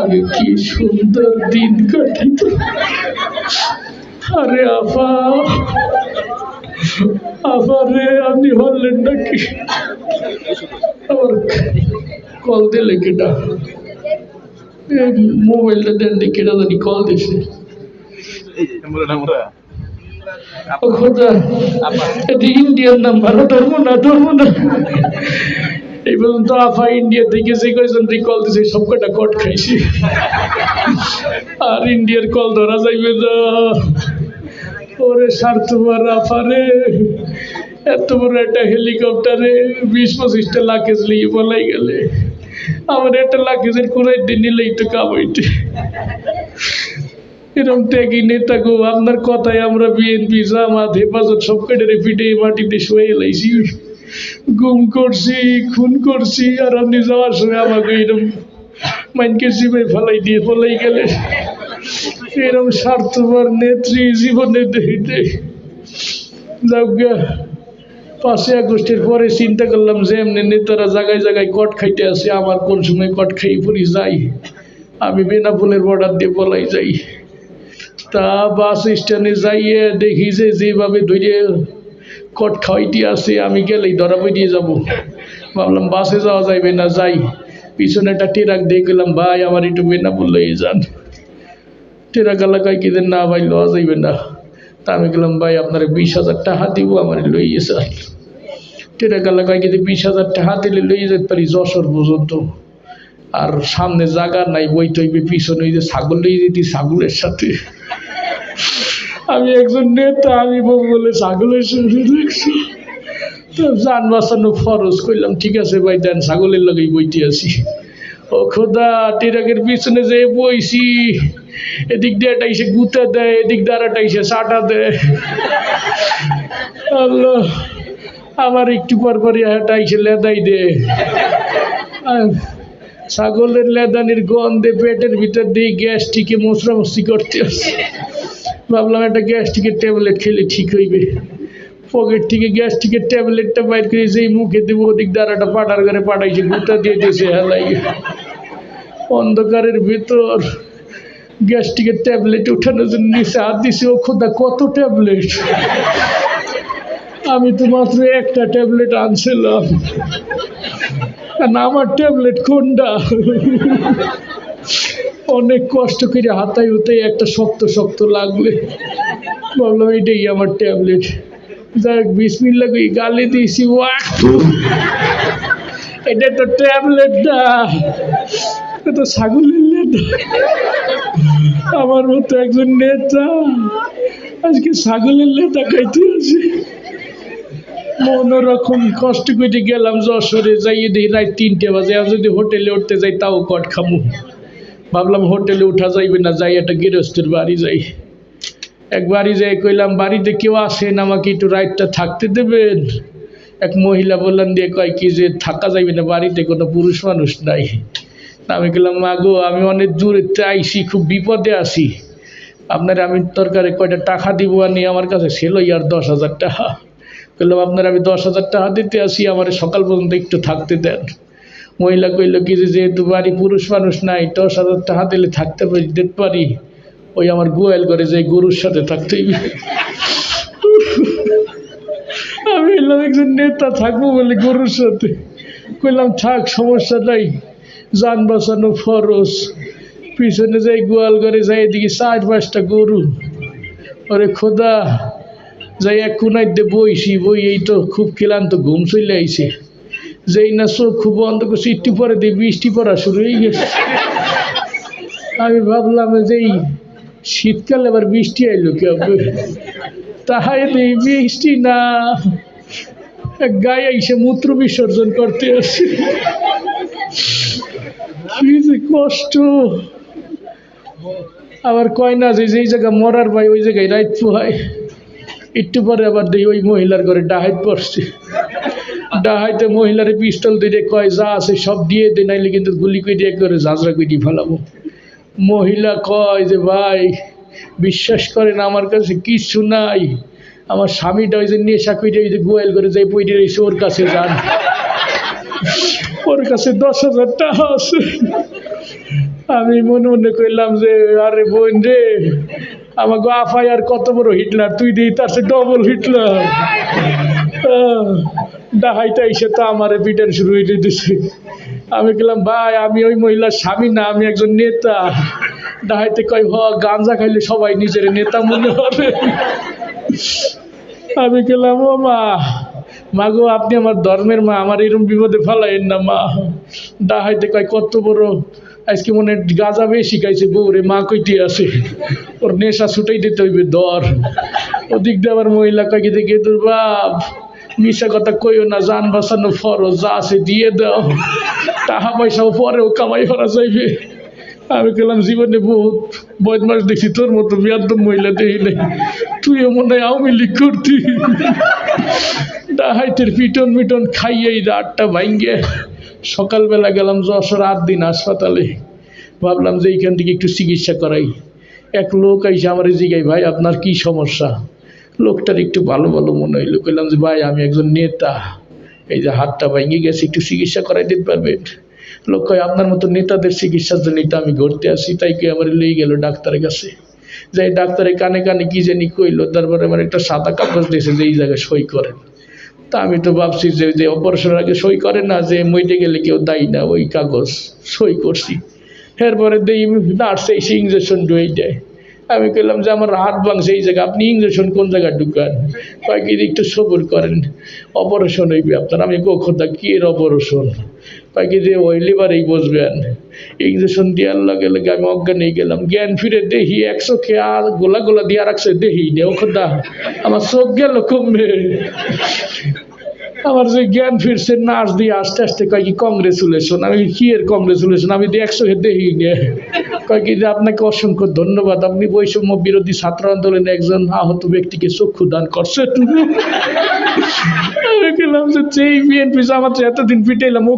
আগে কি সুন্দর দিন কাটিত। আরে আপা আপা রে আপনি হলেন নাকি? আমার কল দিলে কেটা? মোবাইলটা দেন দি কেটা জানি কল দিছে। খোদা এটা ইন্ডিয়ান নাম্বার ধরবো না ধরবো না। এই পর্যন্ত আফা ইন্ডিয়া থেকে যে কয়জন কল দিছে সব কটা কট খাইছি আর ইন্ডিয়ার কল ধরা যাইবে না ওরে স্বার্থবার আফারে এত বড় একটা হেলিকপ্টারে বিশ পঁচিশটা লাকেজ নিয়ে বলাই গেলে আমার একটা লাকেজের কোনায় দিয়ে নিলেই তো কামাইতে এরকম ত্যাগী নেতা গো আপনার কথায় আমরা বিএনপি জামাত হেফাজত সব কেটে পিঠে মাটিতে শুয়ে এলাইছি গুম করছি, খুন করছি, আর আপনি যাওয়ার সময় আমাকে এরকম মাইনকে জিমে ফেলাই দিয়ে ফেলাই গেলে। এরকম স্বার্থপর নেত্রী জীবনে দেখিতে। গা, পাঁচই আগস্টের পরে চিন্তা করলাম যে এমনি নেতারা জায়গায় জায়গায় কট খাইতে আসে, আমার কোন সময় কট খাই পড়ি যাই। আমি বেনাপুলের বর্ডার দিয়ে বলাই যাই। তা বাস স্ট্যান্ডে যাইয়ে দেখি যে যেভাবে ধরে কট খাওয়াইতে আছে, আমি গেলেই ধরা দিয়ে যাব। ভাবলাম, বাসে যাওয়া যাইবে না, যাই। পিছনে একটা টেরাক দিয়ে গেলাম, ভাই, আমার একটু বেনাপুল লয়ে যান। টেরাক এলাকায় কি না ভাই, লওয়া যাইবে না। তা আমি গেলাম, ভাই, আপনার বিশ হাজার টাকা দিব, আমার লইয়ে যান। টেরাক এলাকায় কিন্তু বিশ হাজার টাকা দিলে লইয়ে যেতে পারি, যশোর পর্যন্ত। আর সামনে জায়গা নাই, বই তৈবে পিছনে ওই যে ছাগল লইয়ে যেতি, ছাগলের সাথে। আমি একজন নেতা, আমি বলে ছাগলের সাথে দেখছি। তো যান বাঁচানো ফরজ করলাম ঠিক আছে ভাই, দেন ছাগলের লগেই বইতে আছি ও খোদা টিরাকের পিছনে যে বইছি, এদিক দিয়ে একটা এসে গুতে দেয়, এদিক দিয়ে এসে সাটা দেয়। আল্লাহ, আমার একটু পর পরই একটা এসে লেদাই দে। ছাগলের লেদানির গন্ধে পেটের ভিতর দিয়ে গ্যাসটিকে মশরামশি করতে আসে। ভাবলাম একটা গ্যাস্ট্রিকের ট্যাবলেট খেলে ঠিক হইবে। পকেট থেকে গ্যাস্ট্রিকের ট্যাবলেটটা বাইর করে যেই মুখে দেবো, ওদিক দ্বারাটা পাটার ঘরে পাঠাইছে, গুতা দিয়ে দিয়েছে হেলাই অন্ধকারের ভিতর গ্যাস্ট্রিকের ট্যাবলেট উঠানোর জন্য নিচে হাত দিছে, ও খোদা, কত ট্যাবলেট আমি তো মাত্র একটা ট্যাবলেট আনছিলাম। আমার ট্যাবলেট কোনটা? অনেক কষ্ট করে হাতাই হতাই একটা শক্ত শক্ত লাগলে। ভাবলাম এটাই আমার ট্যাবলেট যাই হোক বিসমিল্লা কই, গালে দিয়েছি এটা তো ট্যাবলেট না। এটা তো ছাগলের নেতা আমার মতো একজন নেতা আজকে ছাগলের নেতা খাইতে আছে মনোরকম কষ্ট করে গেলাম যশোরে, যাইয়ে দেখি রাত তিনটে বাজে। আর যদি হোটেলে উঠতে যাই, তাও কট খামু। ভাবলাম হোটেলে উঠা যাইবে না, যাই, একটা গৃহস্থের বাড়ি যাই। একবারই যাই, কইলাম, বাড়িতে কেউ আসেন, আমাকে একটু রাইটটা থাকতে দেবেন? এক মহিলা বললেন দিয়ে কয় কি যে থাকা যাইবে না, বাড়িতে কোনো পুরুষ মানুষ নাই। আমি গেলাম মা গো, আমি অনেক দূরে আইসি খুব বিপদে আছি। আপনার আমি তরকারি কয়টা টাকা দিব আনি, আমার কাছে ছিল ইয়ার দশ হাজার টাকা। বললাম আপনার আমি দশ হাজার টাকা দিতে আসি, আমার সকাল পর্যন্ত একটু থাকতে দেন। মহিলা কইল কি যে যেহেতু বাড়ি পুরুষ মানুষ নাই, দশ হাজার টাকা দিলে থাকতে পারি, দিতে পারি। ওই আমার গোয়াল করে যে গরুর সাথে থাকতেই আমি এলাম একজন নেতা থাকব বলে গরুর সাথে। কইলাম, থাক, সমস্যা নাই। যান বাঁচানো ফরস পিছনে যাই গোয়াল করে যাই, এদিকে চার পাঁচটা গরু। ওরে খোদা, যাই এক কোনায় দিয়ে বইছি বই এই তো খুব ক্লান্ত, ঘুম চলে আইছে। যেই না চোখ খুব বন্ধ করছি একটু পরে দিয়ে বৃষ্টি পড়া শুরু হয়ে গেছে। আমি ভাবলাম যে এই শীতকালে আবার বৃষ্টি আইলো কি হবে? তাহাই নেই বৃষ্টি না। গায়ে এসে মূত্র বিসর্জন করতে আসে কি যে কষ্ট। আবার কয় না যে যেই জায়গা মরার ভাই, ওই জায়গায় রাইত পোহায়। একটু পরে আবার দেই ওই মহিলার ঘরে ডাহাইত পড়ছে ডাহাইতে মহিলারে পিস্তল দিয়ে কয়, যা আছে সব দিয়ে দে, নাইলে কিন্তু গুলি করে দিয়ে করে ঝাঁঝরা করে ফেলাবো। মহিলা কয় যে, ভাই, বিশ্বাস করেন আমার কাছে কিচ্ছু নাই। আমার স্বামীটা ওই যে নেশা করে ওই যে গোয়াল করে যাই পইরে রয়েছে, ওর কাছে যান। ওর কাছে দশ হাজার টাকা আছে। আমি মনে মনে কইলাম যে, আরে বোন রে আমাকে আফাই আর কত বড় হিটলার তুই দিই তার সে ডবল হিটলার ডাহাইটা এসে তো আমার পিটার শুরু হয়ে দিতেছে আমি গেলাম ভাই, আমি ওই মহিলার স্বামী না, আমি একজন নেতা। ডাহাইতে কয়, হ, গাঞ্জা খাইলে সবাই নিজের নেতা মনে হবে। আমি গেলাম ও মা মা গো আপনি আমার ধর্মের মা, আমার এরম বিপদে ফেলাইন না মা। ডাহাইতে কয়, কত বড়, আজকে মনে গাঁজা বেশি খাইছে, বউরে মা কইতে আছে। ওর নেশা ছুটাই দিতে হইবে দর ওদিক দিয়ে আবার মহিলা কয়েকে দেখে তোর বাপ। মিশা কথা কইও না, জান বাঁচানো ফরজ যা আছে দিয়ে দাও। টাকা পয়সাও পরেও কামাই করা যাইবে। আমি গেলাম জীবনে বহুত বদমাস দেখছি, তোর মতো বিয়াদ্দম মহিলা দেখি নাই। তুই মনে হয় আওয়ামী লীগ করতি। ডাহাইতের পিটন মিটন খাইয়েই রাতটা ভাঙ্গে। সকালবেলা গেলাম যশোর আট দিন হাসপাতালে। ভাবলাম যে এইখান থেকে একটু চিকিৎসা করাই। এক লোক আইসে আমার জিগাই ভাই, আপনার কি সমস্যা? লোকটার একটু ভালো ভালো মনে হইল। কইলাম যে, ভাই, আমি একজন নেতা। এই যে হাতটা ভেঙে গেছে, একটু চিকিৎসা করাই দিতে পারবেন? লোক কয়, আপনার মতো নেতাদের চিকিৎসার জন্য তো আমি ঘুরতে আসি, তাই কি আমার লই গেল ডাক্তারের কাছে? যাই ডাক্তারের কানে কানে কি জানি কইলো, তারপরে আমার একটা সাদা কাগজ দিয়েছে যে, এই জায়গায় সই করেন। তা আমি তো ভাবছি যে যে অপারেশনের আগে সই করে না, যে মইটে গেলে কেউ দায়ী না ওই কাগজ, সই করছি। এরপরে দেই নার্স এসে ইঞ্জেকশন ডুয়ে দেয়। আমি কইলাম যে আমার হাত ভাঙছে এই জায়গায়, আপনি ইঞ্জেকশন কোন জায়গায় ঢুকান? কয়েক একটু সবুর করেন অপারেশন হইবে আপনার, আমি কখনটা কি এর অপারেশন কয়েক যে ওই লিভারেই বসবেন। ইঞ্জেকশন দেওয়ার লগে লগে আমি অজ্ঞান গেলাম। জ্ঞান ফিরে দেখি একশো খেয়ে আর গোলা গোলা দিয়ে রাখছে, দেখি নে ওখদা আমার চোখ গেল কমবে। আমার যে জ্ঞান ফিরছে, নার্স দিয়ে আস্তে আস্তে কয়, কি কংগ্রেচুলেশন আমি কি এর কংগ্রেচুলেশন আমি দিয়ে একশো দেখি নে কয় কি যে আপনাকে অসংখ্য ধন্যবাদ। আপনি বৈষম্য বিরোধী ছাত্র আন্দোলনে একজন আহত ব্যক্তিকে চক্ষু দান করছেন। বিএনপি আমার এতদিন পিটাইলাম ও